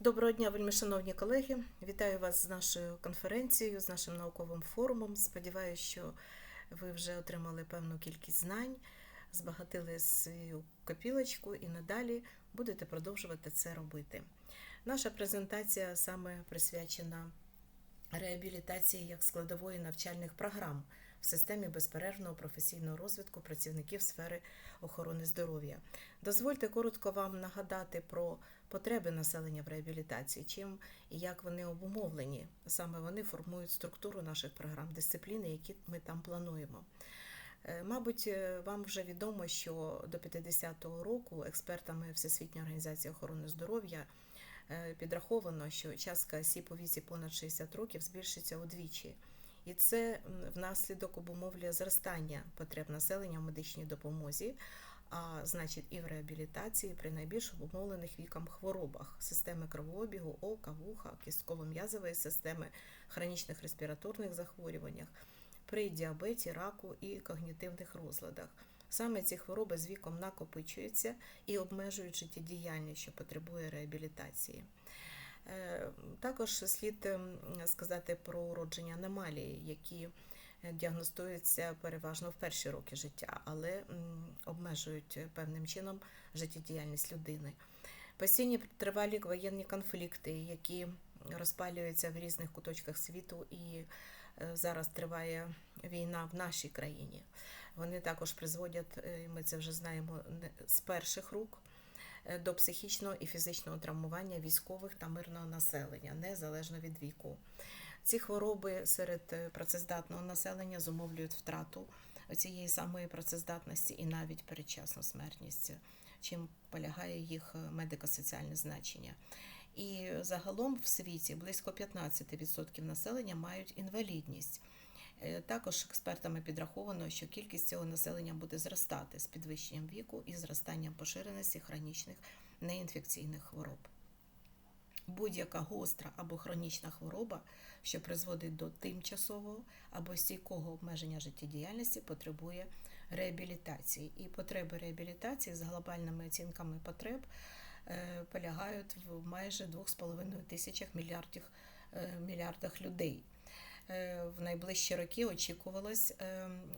Доброго дня, вельми шановні колеги. Вітаю вас з нашою конференцією, з нашим науковим форумом. Сподіваюся, що ви вже отримали певну кількість знань, збагатили свою копілочку і надалі будете продовжувати це робити. Наша презентація саме присвячена реабілітації як складової навчальних програм в системі безперервного професійного розвитку працівників сфери охорони здоров'я. Дозвольте коротко вам нагадати про потреби населення в реабілітації, чим і як вони обумовлені. Саме вони формують структуру наших програм, дисципліни, які ми там плануємо. Е, Мабуть, е, вам вже відомо, що до 50-го року експертами Всесвітньої організації охорони здоров'я е, підраховано, що частка осіб у віці понад 60 років збільшиться удвічі. І це внаслідок обумовлює зростання потреб населення в медичній допомозі, а значить і в реабілітації при найбільш обумовлених віком хворобах системи кровообігу, ока, вуха, кістково-м'язової системи, хронічних респіраторних захворюваннях, при діабеті, раку і когнітивних розладах. Саме ці хвороби з віком накопичуються і обмежують життєдіяльність, що потребує реабілітації. Е, Також слід ем, сказати про уродження аномалії, які діагностуються переважно в перші роки життя, але обмежують певним чином життєдіяльність людини. Постійні тривалі воєнні конфлікти, які розпалюються в різних куточках світу, і е, зараз триває війна в нашій країні. Вони також призводять, е, ми це вже знаємо з перших рук, е, до психічного і фізичного травмування військових та мирного населення, незалежно від віку. Ці хвороби серед е, працездатного населення зумовлюють втрату цієї самої працездатності і навіть передчасну смертність, чим полягає їх е, медико-соціальне значення. І загалом в світі близько 15% населення мають інвалідність. Е, Також експертами підраховано, що кількість цього населення буде зростати з підвищенням віку і зростанням поширеності хронічних неінфекційних хвороб. Будь-яка гостра або хронічна хвороба, що призводить до тимчасового або стійкого обмеження життєдіяльності, потребує реабілітації. І потреби реабілітації з глобальними оцінками потреб е, полягають в майже 2,5 тисячах мільярдів, е, мільярдах людей. Е, В найближчі роки очікувалось,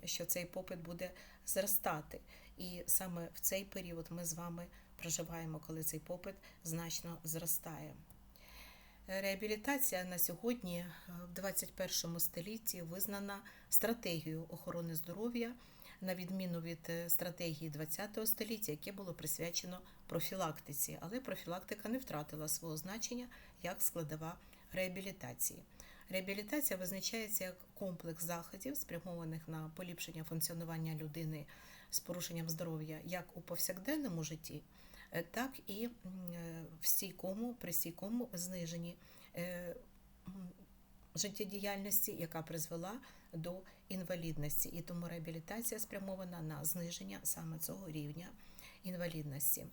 що цей попит буде зростати. І саме в цей період ми з вами проживаємо, коли цей попит значно зростає. Реабілітація на сьогодні е, в 21 столітті визнана стратегією охорони здоров'я, на відміну від е, стратегії 20 століття, яке було присвячено профілактиці. Але профілактика не втратила свого значення як складова реабілітації. Реабілітація визначається як комплекс заходів, спрямованих на поліпшення функціонування людини з порушенням здоров'я як у повсякденному житті, так і е, в стійкому, при стійкому зниженні е, життєдіяльності, яка призвела до інвалідності. І тому реабілітація спрямована на зниження саме цього рівня інвалідності.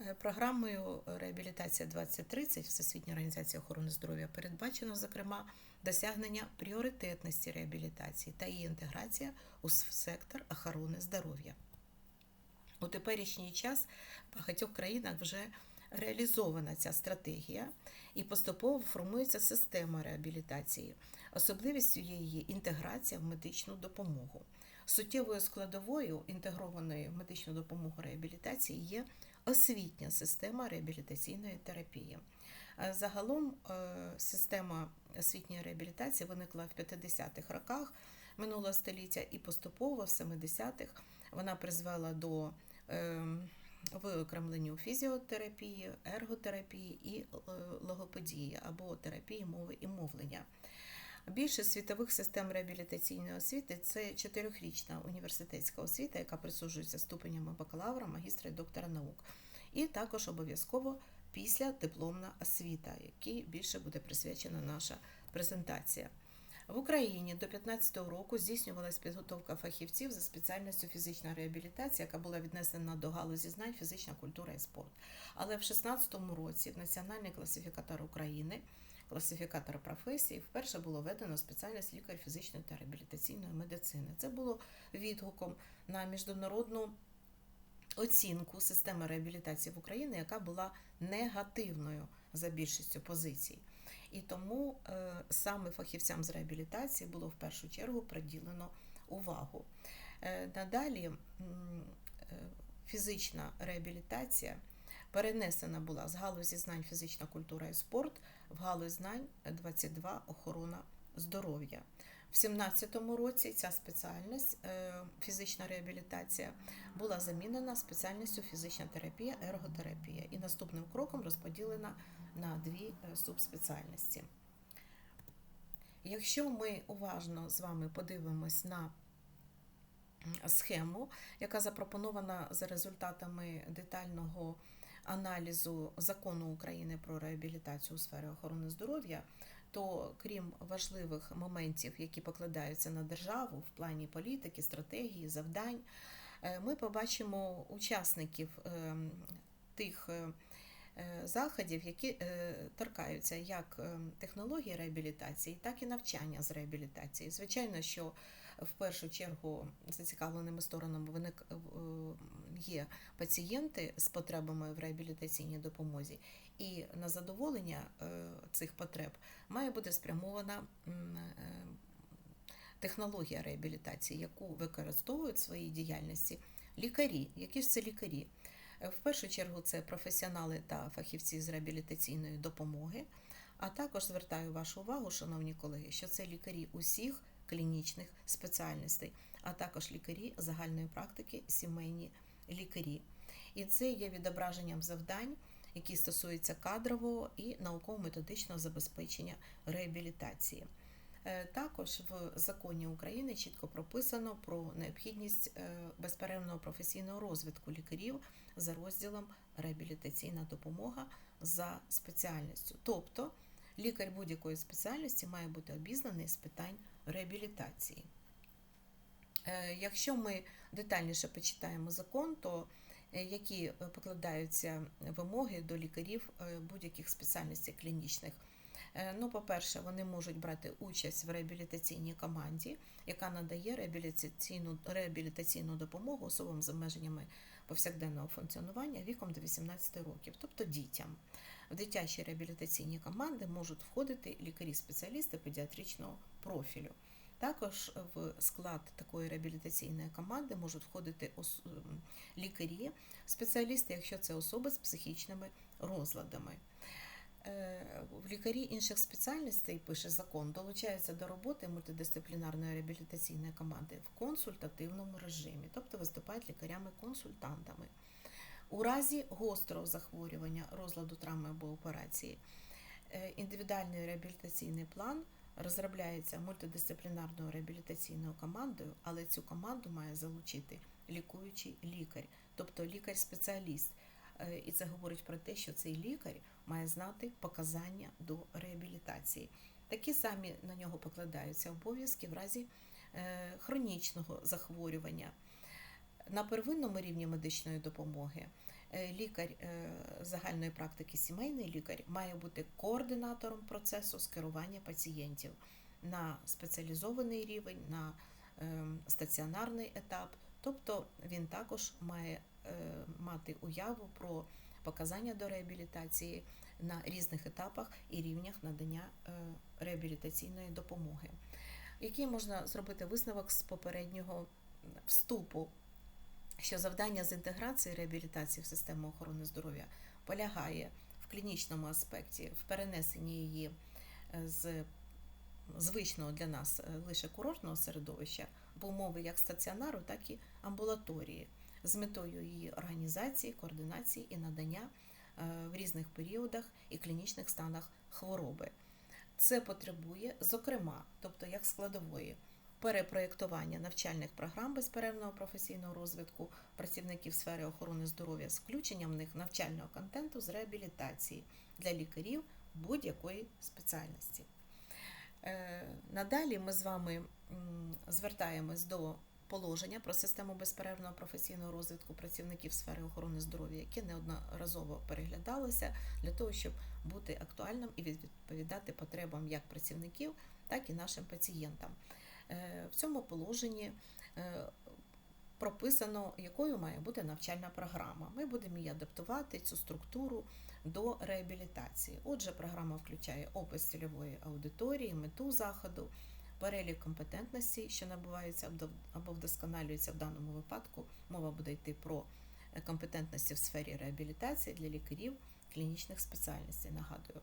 Е, Програмою реабілітація 2030 Всесвітньої організації охорони здоров'я передбачено, зокрема, досягнення пріоритетності реабілітації та її інтеграція у сектор охорони здоров'я. У теперішній час в багатьох країнах вже реалізована ця стратегія і поступово формується система реабілітації. Особливістю є її інтеграція в медичну допомогу. Суттєвою складовою інтегрованої в медичну допомогу реабілітації є освітня система реабілітаційної терапії. Е, Загалом е, система освітньої реабілітації виникла в 50-х роках минулого століття і поступово в 70-х вона призвела до ем, виокремленню фізіотерапії, ерготерапії і е, логопедії або терапії мови і мовлення. Більше світових систем реабілітаційної освіти це чотирьохрічна університетська освіта, яка присуджується ступенями бакалавра, магістра і доктора наук. І також обов'язково після дипломна освіта, якій більше буде присвячена наша презентація. В Україні до 2015 року здійснювалась підготовка фахівців за спеціальністю фізична реабілітація, яка була віднесена до галузі знань фізична культура і спорт. Але в 2016 році в Національний класифікатор України, класифікатор професій, вперше було введено спеціальність лікар фізичної та реабілітаційної медицини. Це було відгуком на міжнародну оцінку системи реабілітації в Україні, яка була негативною за більшістю позицій. І тому е, саме фахівцям з реабілітації було в першу чергу приділено увагу. Е, Надалі е, фізична реабілітація перенесена була з галузі знань фізична культура і спорт в галузь знань 22 охорона здоров'я. В 2017 році ця спеціальність фізична реабілітація була замінена спеціальністю фізична терапія, ерготерапія і наступним кроком розподілена на дві е, субспеціальності. Якщо ми уважно з вами подивимось на схему, яка запропонована за результатами детального аналізу закону України про реабілітацію у сфері охорони здоров'я, то крім важливих моментів, які покладаються на державу в плані політики, стратегії, завдань, е, ми побачимо учасників ем, тих е, заходів, які е, торкаються як е, технології реабілітації, так і навчання з реабілітації. Звичайно, що в першу чергу зацікавленими сторонами виник е, є пацієнти з потребами в реабілітаційній допомозі, і на задоволення е, цих потреб має бути спрямована е, технологія реабілітації, яку використовують в своїй діяльності лікарі. Які ж це лікарі? В першу чергу це професіонали та фахівці з реабілітаційної допомоги. А також звертаю вашу увагу, шановні колеги, що це лікарі усіх клінічних спеціальностей, а також лікарі загальної практики, сімейні лікарі. І це є відображенням завдань, які стосуються кадрового і науково-методичного забезпечення реабілітації. Е, Також в законі України чітко прописано про необхідність е, безперервного професійного розвитку лікарів за розділом реабілітаційна допомога за спеціальністю. Тобто лікар будь-якої спеціальності має бути обізнаний з питань реабілітації. Е, Якщо ми детальніше почитаємо закон, то які покладаються вимоги до лікарів будь-яких спеціальностей клінічних. Е, Ну, по-перше, вони можуть брати участь в реабілітаційній команді, яка надає реабілітаційну, реабілітаційну допомогу особам з обмеженнями повсякденного функціонування віком до 18 років, тобто дітям. В дитячі реабілітаційні команди можуть входити лікарі-спеціалісти педіатричного профілю. Також в склад такої реабілітаційної команди можуть входити лікарі, спеціалісти, якщо це особи з психічними розладами. Е, В лікарі інших спеціальностей, пише закон, долучаються до роботи мультидисциплінарної реабілітаційної команди в консультативному режимі, тобто виступають лікарями-консультантами. У разі гострого захворювання, розладу травми або операції, е, індивідуальний реабілітаційний план розробляється мультидисциплінарною реабілітаційною командою, але цю команду має залучити лікуючий лікар, тобто лікар-спеціаліст. Е, І це говорить про те, що цей лікар має знати показання до реабілітації. Такі самі на нього покладаються обов'язки в разі е, хронічного захворювання. На первинному рівні медичної допомоги е, лікар загальної практики, сімейний лікар має бути координатором процесу скерування пацієнтів на спеціалізований рівень, на е, стаціонарний етап. Тобто він також має мати уяву про показання до реабілітації на різних етапах і рівнях надання е, реабілітаційної допомоги. Який можна зробити висновок з попереднього вступу, що завдання з інтеграції реабілітації в систему охорони здоров'я полягає в клінічному аспекті, в перенесенні її е, з звичного для нас е, лише курортного середовища в умови як стаціонару, так і амбулаторії з метою її організації, координації і надання е, в різних періодах і клінічних станах хвороби. Це потребує, зокрема, тобто як складової перепроєктування навчальних програм безперервного професійного розвитку працівників сфери охорони здоров'я з включенням в них навчального контенту з реабілітації для лікарів будь-якої спеціальності. Е, Надалі ми з вами звертаємось до положення про систему безперервного професійного розвитку працівників сфери охорони здоров'я, яке неодноразово переглядалося для того, щоб бути актуальним і відповідати потребам як працівників, так і нашим пацієнтам. Е, В цьому положенні е, прописано, якою має бути навчальна програма. Ми будемо її адаптувати, цю структуру до реабілітації. Отже, програма включає опис цільової аудиторії, мету заходу, перелік компетентностей, що набуваються або вдосконалюються в даному випадку. Мова буде йти про е, компетентності в сфері реабілітації для лікарів клінічних спеціальностей. Нагадую,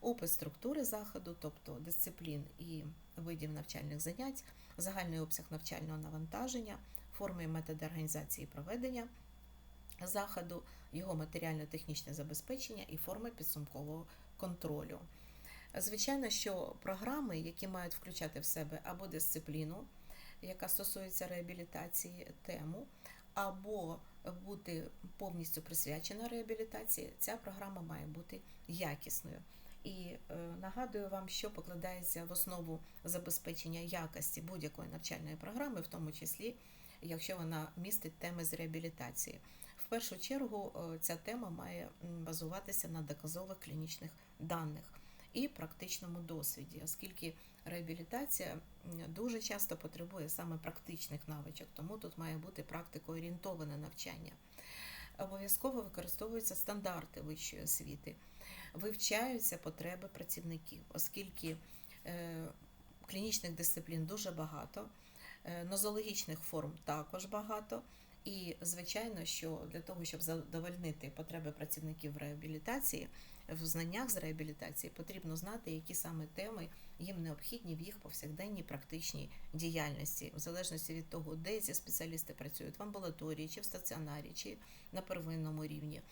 опис структури заходу, тобто дисциплін і видів навчальних занять, загальний обсяг навчального навантаження, форми і методи організації і проведення заходу, його матеріально-технічне забезпечення і форми підсумкового контролю. Звичайно, що програми, які мають включати в себе або дисципліну, яка стосується реабілітації тему, або бути повністю присвячена реабілітації, ця програма має бути якісною. І е, нагадую вам, що покладається в основу забезпечення якості будь-якої навчальної програми, в тому числі, якщо вона містить теми з реабілітації. В першу чергу е, ця тема має базуватися на доказових клінічних даних і практичному досвіді, оскільки реабілітація дуже часто потребує саме практичних навичок, тому тут має бути практикоорієнтоване навчання. Обов'язково використовуються стандарти вищої освіти, вивчаються потреби працівників, оскільки е, клінічних дисциплін дуже багато, е, нозологічних форм також багато. І, звичайно, що для того, щоб задовольнити потреби працівників в реабілітації, в знаннях з реабілітації потрібно знати, які саме теми їм необхідні в їх повсякденній практичній діяльності, в залежності від того, де ці спеціалісти працюють в амбулаторії, чи в стаціонарі, чи на первинному рівні,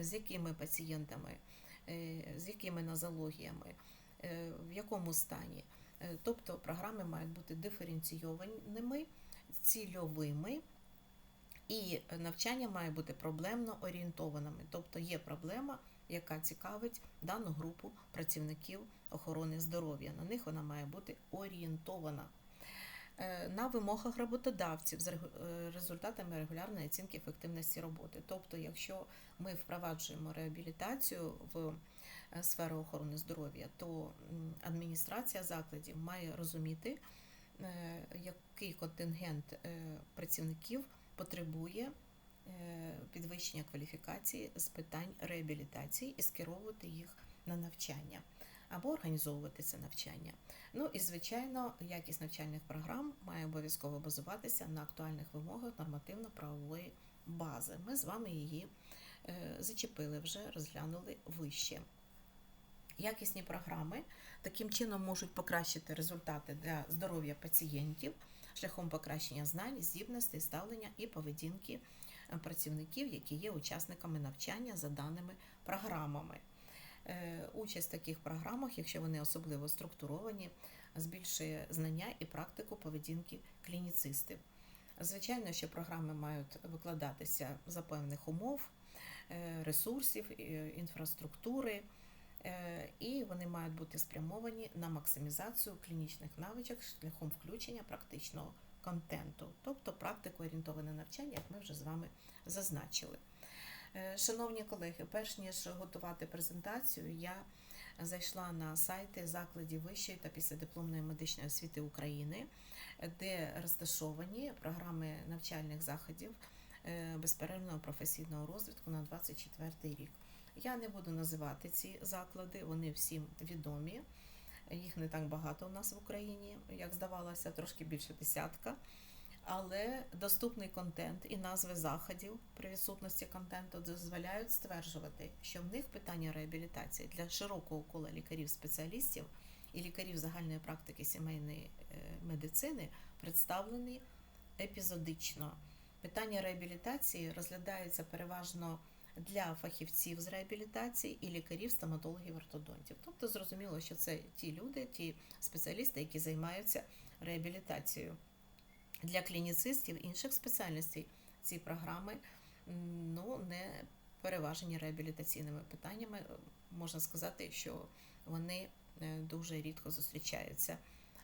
з якими пацієнтами, е, з якими нозологіями, е, в якому стані. Е, тобто програми мають бути диференційованими, цільовими. І навчання має бути проблемно орієнтованими, тобто є проблема, яка цікавить дану групу працівників охорони здоров'я. На них вона має бути орієнтована. Е, на вимогах роботодавців з е, результатами регулярної оцінки ефективності роботи. Тобто, якщо ми впроваджуємо реабілітацію в е, сферу охорони здоров'я, то адміністрація закладів має розуміти, який контингент працівників потребує Е, підвищення кваліфікації з питань реабілітації і скеровувати їх на навчання або організовувати це навчання. Ну і, звичайно, якість навчальних програм має обов'язково базуватися на актуальних вимогах нормативно-правової бази. Ми з вами її е, зачепили вже, розглянули вище. Якісні програми таким чином можуть покращити результати для здоров'я пацієнтів шляхом покращення знань, здібностей, ставлення і поведінки працівників, які є учасниками навчання за даними програмами. Е, участь в таких програмах, якщо вони особливо структуровані, збільшує знання і практику поведінки клініцистів. Звичайно, що програми мають викладатися за певних умов, е, ресурсів, інфраструктури, е, і вони мають бути спрямовані на максимізацію клінічних навичок шляхом включення практичного контенту, тобто практику орієнтоване навчання, як ми вже з вами зазначили. Е, шановні колеги, перш ніж готувати презентацію, я зайшла на сайти закладів вищої та післядипломної медичної освіти України, де розташовані програми навчальних заходів е, безперервного професійного розвитку на 24 рік. Я не буду називати ці заклади, вони всім відомі. Їх не так багато у нас в Україні, як здавалося, трошки більше десятка. Але доступний контент і назви заходів при відсутності контенту дозволяють стверджувати, що в них питання реабілітації для широкого кола лікарів-спеціалістів і лікарів загальної практики сімейної е, медицини представлені епізодично. Питання реабілітації розглядаються переважно для фахівців з реабілітації і лікарів, стоматологів, ортодонтів. Тобто, зрозуміло, що це ті люди, ті спеціалісти, які займаються реабілітацією. Для клініцистів інших спеціальностей ці програми ну, не переважені реабілітаційними питаннями. Можна сказати, що вони е, дуже рідко зустрічаються.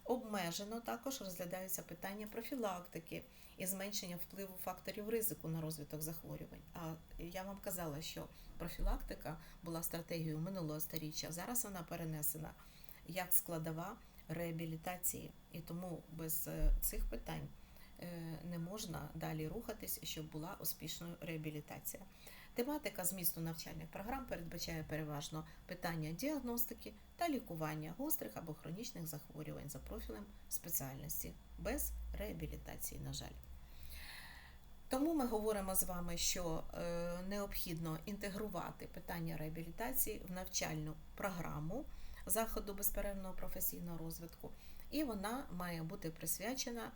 Обмежено також розглядаються питання профілактики і зменшення впливу факторів ризику на розвиток захворювань. А я вам казала, що профілактика була стратегією минулого століття. Зараз вона перенесена як складова реабілітації, і тому без е, цих питань е, не можна далі рухатись, щоб була успішною реабілітація. Тематика змісту навчальних програм передбачає переважно питання діагностики та лікування гострих або хронічних захворювань за профілем спеціальності без реабілітації, на жаль. Тому ми говоримо з вами, що е, необхідно інтегрувати питання реабілітації в навчальну програму заходу безперервного професійного розвитку, і вона має бути присвячена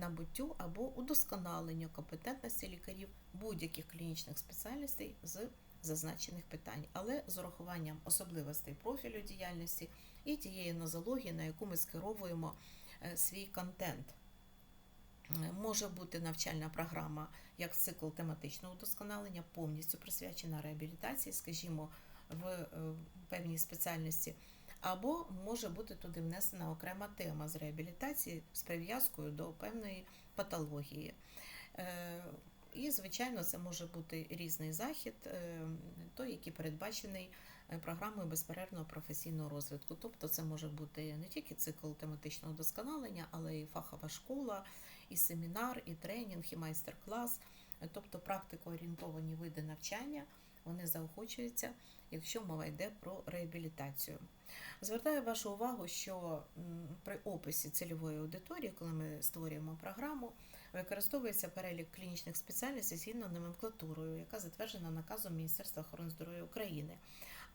набуттю або удосконаленню компетентності лікарів будь-яких клінічних спеціальностей з зазначених питань, але з урахуванням особливостей профілю діяльності і тієї нозології, на яку ми скеровуємо е, свій контент. Е, Може бути навчальна програма як цикл тематичного удосконалення, повністю присвячена реабілітації, скажімо, в е, певній спеціальності, або може бути туди внесена окрема тема з реабілітації з прив'язкою до певної патології. Е, І, звичайно, це може бути різний захід, е, той, який передбачений е, програмою безперервного професійного розвитку. Тобто, це може бути не тільки цикл тематичного досконалення, але й фахова школа, і семінар, і тренінг, і майстер-клас, тобто практикоорієнтовані види навчання, вони заохочуються, якщо мова йде про реабілітацію. Звертаю вашу увагу, що при описі цільової аудиторії, коли ми створюємо програму, використовується перелік клінічних спеціальностей згідно номенклатурою, яка затверджена наказом Міністерства охорони здоров'я України.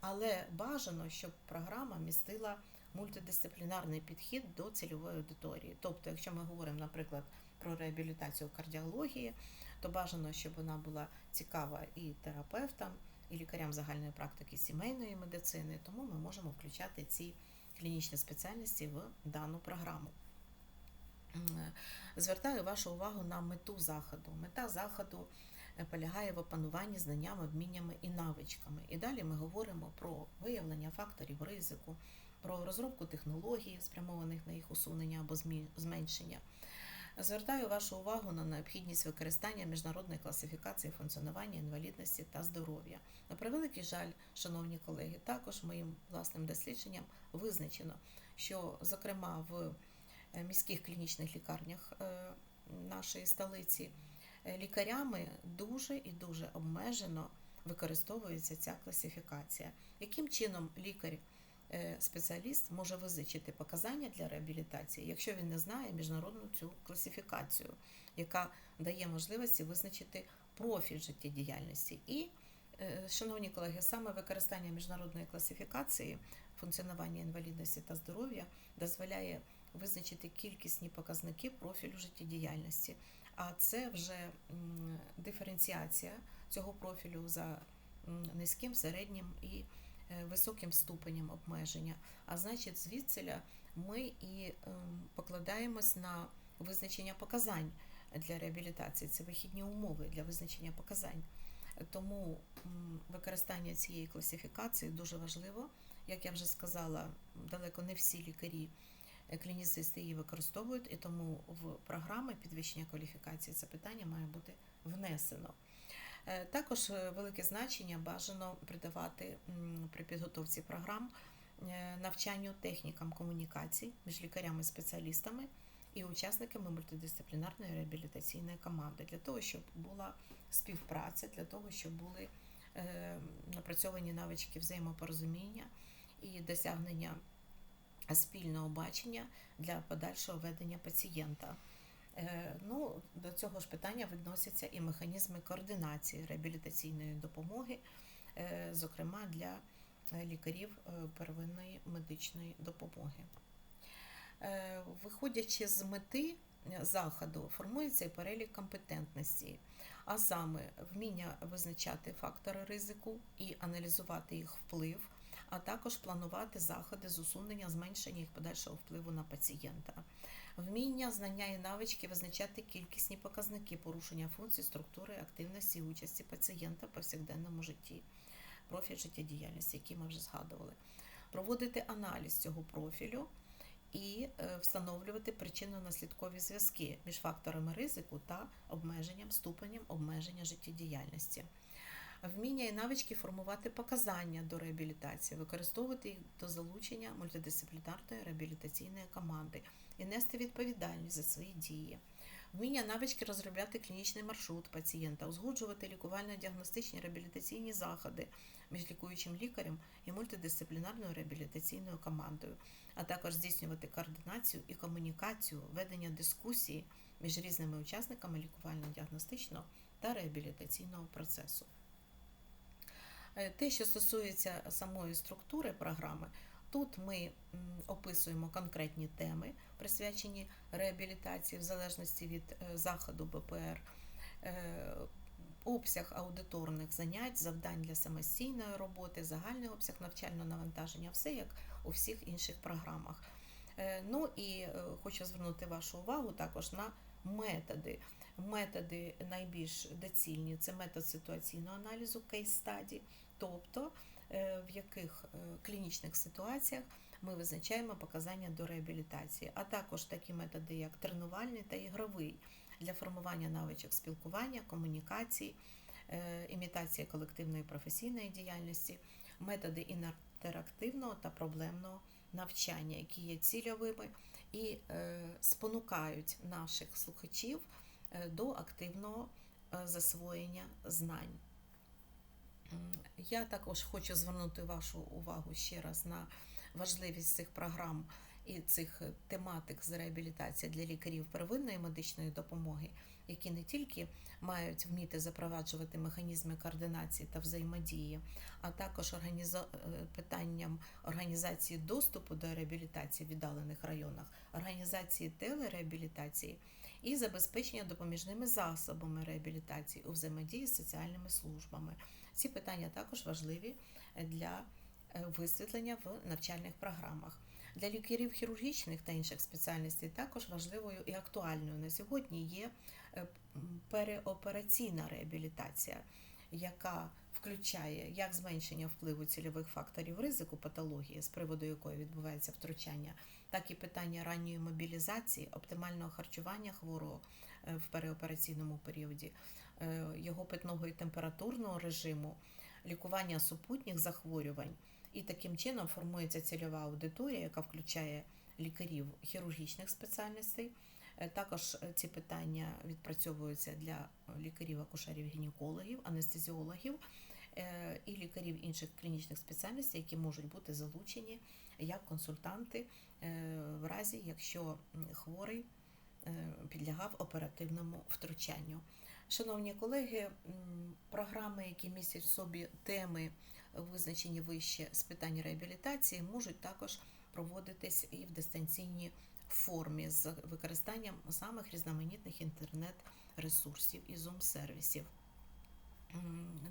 Але бажано, щоб програма містила мультидисциплінарний підхід до цільової аудиторії. Тобто, якщо ми говоримо, наприклад, про реабілітацію кардіології, то бажано, щоб вона була цікава і терапевтам, і лікарям загальної практики сімейної медицини, тому ми можемо включати ці клінічні спеціальності в дану програму. Звертаю вашу увагу на мету заходу. Мета заходу е, полягає в опануванні знаннями, вміннями і навичками. І далі ми говоримо про виявлення факторів ризику, про розробку технологій, спрямованих на їх усунення або зменшення. Звертаю вашу увагу на необхідність використання міжнародної класифікації функціонування інвалідності та здоров'я. На превеликий жаль, шановні колеги, також моїм власним дослідженням визначено, що, зокрема, в е, міських клінічних лікарнях е, нашої столиці е, лікарями дуже і дуже обмежено використовується ця класифікація. Яким чином лікар спеціаліст може визначити показання для реабілітації, якщо він не знає міжнародну цю класифікацію, яка дає можливості визначити профіль життєдіяльності. І, е, шановні колеги, саме використання міжнародної класифікації функціонування інвалідності та здоров'я дозволяє визначити кількісні показники профілю життєдіяльності. А це вже диференціація цього профілю за низьким, середнім і е, високим ступенем обмеження. А значить, звідсиля ми і ем, покладаємось на визначення показань для реабілітації. Це вихідні умови для визначення показань. Тому використання цієї класифікації дуже важливо. Як я вже сказала, далеко не всі лікарі е, клініцисти її використовують, і тому в програми підвищення кваліфікації це питання має бути внесено. Е, Також е, велике значення бажано придавати при підготовці програм е, навчанню технікам комунікацій між лікарями спеціалістами і учасниками мультидисциплінарної реабілітаційної команди для того, щоб була співпраця, для того, щоб були напрацьовані навички взаємопорозуміння і досягнення спільного бачення для подальшого ведення пацієнта. Е, Ну, до цього ж питання відносяться і механізми координації реабілітаційної допомоги, е, зокрема для е, лікарів первинної медичної допомоги. Виходячи з мети заходу, формується і перелік компетентності, а саме вміння визначати фактори ризику і аналізувати їх вплив, а також планувати заходи з усунення зменшення їх подальшого впливу на пацієнта. Вміння, знання і навички визначати кількісні показники порушення функцій, структури, активності і участі пацієнта в повсякденному житті, профіль життєдіяльності, який ми вже згадували, проводити аналіз цього профілю і е, встановлювати причинно-наслідкові зв'язки між факторами ризику та обмеженням, ступенем обмеження життєдіяльності. Вміння і навички формувати показання до реабілітації, використовувати їх до залучення мультидисциплінарної реабілітаційної команди і нести відповідальність за свої дії, вміння навички розробляти клінічний маршрут пацієнта, узгоджувати лікувально-діагностичні реабілітаційні заходи між лікуючим лікарем і мультидисциплінарною реабілітаційною командою, а також здійснювати координацію і комунікацію, ведення дискусії між різними учасниками лікувально-діагностичного та реабілітаційного процесу. Е, Те, що стосується самої структури програми, тут ми описуємо конкретні теми, присвячені реабілітації в залежності від е, заходу БПР, е, обсяг аудиторних занять, завдань для самостійної роботи, загальний обсяг навчального навантаження, все як у всіх інших програмах. Ну і хочу звернути вашу увагу також на методи. Методи найбільш доцільні це метод ситуаційного аналізу кейс study, тобто е, в яких е, клінічних ситуаціях ми визначаємо показання до реабілітації, а також такі методи, як тренувальний та ігровий для формування навичок спілкування, комунікації, е, імітації колективної професійної діяльності, методи інтерактивного та проблемного навчання, які є цільовими і спонукають наших слухачів до активного засвоєння знань. Я також хочу звернути вашу увагу ще раз на важливість цих програм і цих тематик з реабілітації для лікарів первинної медичної допомоги, які не тільки мають вміти запроваджувати механізми координації та взаємодії, а також організа... е, питанням організації доступу до реабілітації в віддалених районах, організації телереабілітації і забезпечення допоміжними засобами реабілітації у взаємодії з соціальними службами. Ці питання також важливі для е, висвітлення в навчальних програмах. Для лікарів хірургічних та інших спеціальностей також важливою і актуальною на сьогодні є е, переопераційна реабілітація, яка включає як зменшення впливу цільових факторів ризику патології, з приводу якої відбувається втручання, так і питання ранньої мобілізації, оптимального харчування хворого е, в переопераційному періоді, е, його питного і температурного режиму, лікування супутніх захворювань. І таким чином формується цільова аудиторія, яка включає лікарів хірургічних спеціальностей. Е, Також ці питання відпрацьовуються для лікарів, акушерів, гінекологів, анестезіологів і лікарів інших клінічних спеціальностей, які можуть бути залучені як консультанти е, в разі, якщо хворий е, підлягав оперативному втручанню. Шановні колеги, програми, які містять в собі теми, визначені вище з питань реабілітації, можуть також проводитись і в дистанційній формі з використанням самих різноманітних інтернет-ресурсів і зум-сервісів.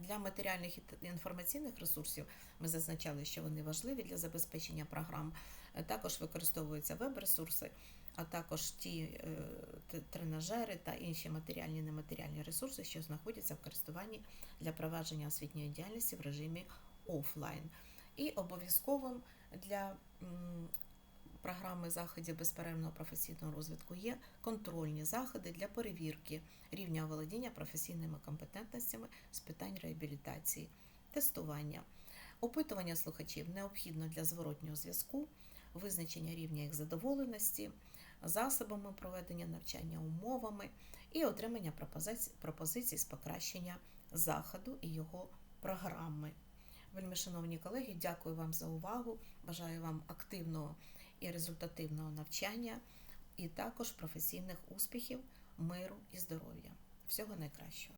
Для матеріальних і інформаційних ресурсів ми зазначали, що вони важливі для забезпечення програм. Е, Також використовуються веб-ресурси, а також ті е, тренажери та інші матеріальні і нематеріальні ресурси, що знаходяться в користуванні для провадження освітньої діяльності в режимі офлайн. І обов'язковим для програми заходів безперервного професійного розвитку є контрольні заходи для перевірки рівня володіння професійними компетентностями з питань реабілітації, тестування. Опитування слухачів необхідно для зворотнього зв'язку, визначення рівня їх задоволеності, засобами проведення навчання, умовами і отримання пропозицій, з покращення заходу і його програми. Вельми шановні колеги, дякую вам за увагу. Бажаю вам активного і результативного навчання, і також професійних успіхів, миру і здоров'я. Всього найкращого.